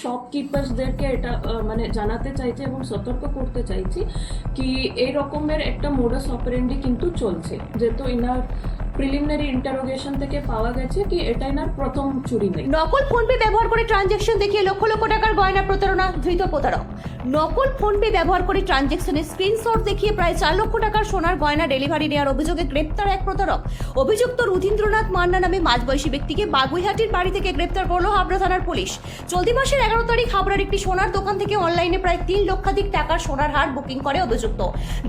শপকিপার্সদেরকে এটা মানে জানাতে চাইছি এবং সতর্ক করতে চাইছি কি এই রকমের একটা মোডাস অপারেন্ডি কিন্তু চলছে। যেহেতু ইনার প্রিলিমিনারি ইন্টারোগেশন থেকে পাওয়া গেছে কি এটা ইনার প্রথম চুরি নেই। নকল ফোনপে ব্যবহার করে ট্রানজ্যাকশন দেখিয়ে লক্ষ লক্ষ টাকার গয়না প্রতারণা, ধৃত প্রতারক। নকল ফোনপে ব্যবহার করে ট্রানজ্যাকশনের স্ক্রিনশট দেখিয়ে প্রায় চার লক্ষ টাকার সোনার গয়না ডেলিভারি নেওয়ার অভিযোগে গ্রেপ্তার এক প্রতারক। অভিযুক্ত রুথীন্দ্রনাথ মান্না নামে মাঝবয়সী ব্যক্তিকে বাগুইহাটির বাড়ি থেকে গ্রেপ্তার করল হাবড়া থানার পুলিশ। চলতি মাসের এগারো তারিখ হাবড়ার একটি সোনার দোকান থেকে অনলাইনে প্রায় তিন লক্ষাধিক টাকার সোনার হার বুকিং করে অভিযুক্ত।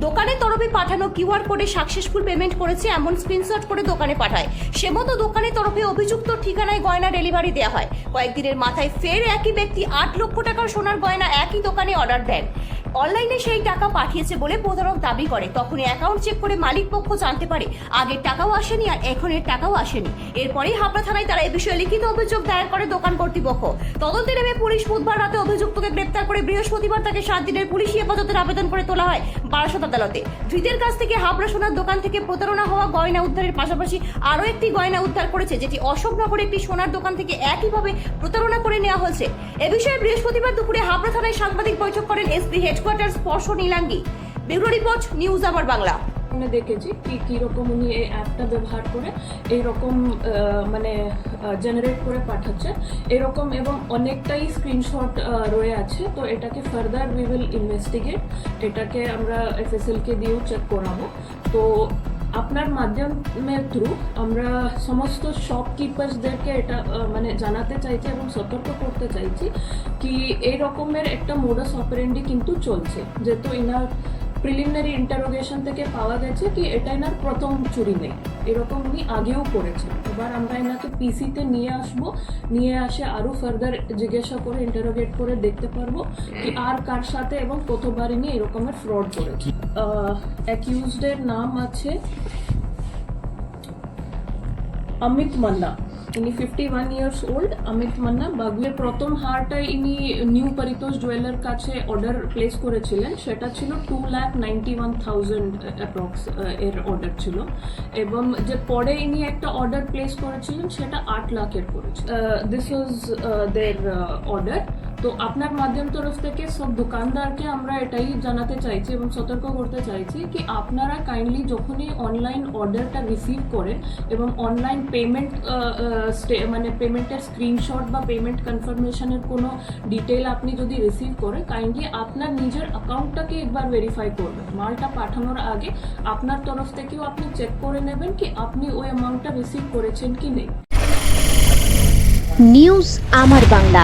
দোকানের তরফে পাঠানো কিউআর কোডে সাকসেসফুল পেমেন্ট করেছে, এমন স্ক্রিনশট করে দোকানে পাঠায়। সে মতো দোকানের তরফে অভিযুক্ত ঠিকানায় গয়না ডেলিভারি দেওয়া হয়। কয়েকদিনের মাথায় ফের একই ব্যক্তি আট লক্ষ টাকার সোনার গয়না একই দোকানে অর্ডার দেন। অনলাইনে সেই টাকা পাঠিয়েছে বলে প্রতারক দাবি করে। তখনই অ্যাকাউন্ট চেক করে মালিক পক্ষ জানতে পারে, আগের টাকাও আসেনি আর এখনের টাকাও আসেনি। এরপরেই হাবড়া থানায় তারা এ বিষয়ে লিখিত অভিযোগ দায়ের করে দোকান কর্তৃপক্ষ। তদন্তে নেমে পুলিশ বুধবার রাতে অভিযুক্তকে গ্রেপ্তার করে বৃহস্পতিবার তাকে সাত দিনের পুলিশি হেফাজতের আবেদন করে তোলা হয় বারাসত আদালতে। ধৃতের কাছ থেকে হাবড়া সোনার দোকান থেকে প্রতারণা হওয়া গয়না উদ্ধারের পাশাপাশি আরও একটি গয়না উদ্ধার করেছে, যেটি অশোকনগরে একটি সোনার দোকান থেকে একইভাবে প্রতারণা করে নেওয়া হয়েছে। এ বিষয়ে বৃহস্পতিবার দুপুরে হাবড়া থানায় সাংবাদিক বৈঠক করেন এসপি হেডকোয়ার্টার স্পর্শ নীলাঙ্গি। ব্যুরো রিপোর্ট, নিউজ আমার বাংলা। আমি দেখেছি কি কীরকম উনি এই অ্যাপটা ব্যবহার করে, এইরকম মানে জেনারেট করে পাঠাচ্ছে। এরকম এবং অনেকটাই স্ক্রিনশট রয়ে আছে। তো এটাকে ফার্দার উই উইল ইনভেস্টিগেট এটাকে আমরা এফএসএলকে দিয়েও চেক করাবো। তো আপনার মাধ্যমের থ্রু আমরা সমস্ত শপকিপার্সদেরকে এটা মানে জানাতে চাইছি এবং সতর্ক করতে চাইছি কি এই রকমের একটা মোডাস অপারেন্ডি কিন্তু চলছে। যেহেতু ইনার প্রিলিমিনারি ইন্টারোগেশন থেকে পাওয়া গেছে কি এটা এনার প্রথম চুরি নেই। এরকম উনি আগেও করেছেন। এবার আমরা এনাকে পিসিতে নিয়ে আসব। নিয়ে আসে আরও ফার্দার জিজ্ঞাসা করে ইন্টারোগেট করে দেখতে পারব কি আর কার সাথে এবং কতবার ইনি এরকমের ফ্রড করেছে। অ্যাকিউজডের নাম আছে অমিত মান্না। ইনি fifty one years old Amit Manna বাগুয়ের প্রথম হারটা ইনি নিউ পরিতোষ জুয়েলার কাছে অর্ডার প্লেস করেছিলেন সেটা ছিল two lakh ninety one thousand approx এর অর্ডার ছিল এবং যে পরে ইনি একটা অর্ডার প্লেস করেছিলেন সেটা আট লাখের করেছে দিস ওয়াজ দের অর্ডার তো আপনার মাধ্যম তরফ থেকে সব দোকানদারকে আমরা এটাই জানাতে চাইছি এবং সতর্ক করতে চাইছি কি আপনারা কাইন্ডলি যখনই অনলাইন অর্ডারটা রিসিভ করেন এবং অনলাইন পেমেন্ট মানে পেমেন্টের স্ক্রিনশট বা পেমেন্ট কনফার্মেশনের কোনো ডিটেল আপনি যদি রিসিভ করেন কাইন্ডলি আপনার নিজের অ্যাকাউন্টটাকে একবার ভেরিফাই করবেন। মালটা পাঠানোর আগে আপনার তরফ থেকেও আপনি চেক করে নেবেন কি আপনি ওই অ্যামাউন্টটা রিসিভ করেছেন কি নেই। নিউজ আমার বাংলা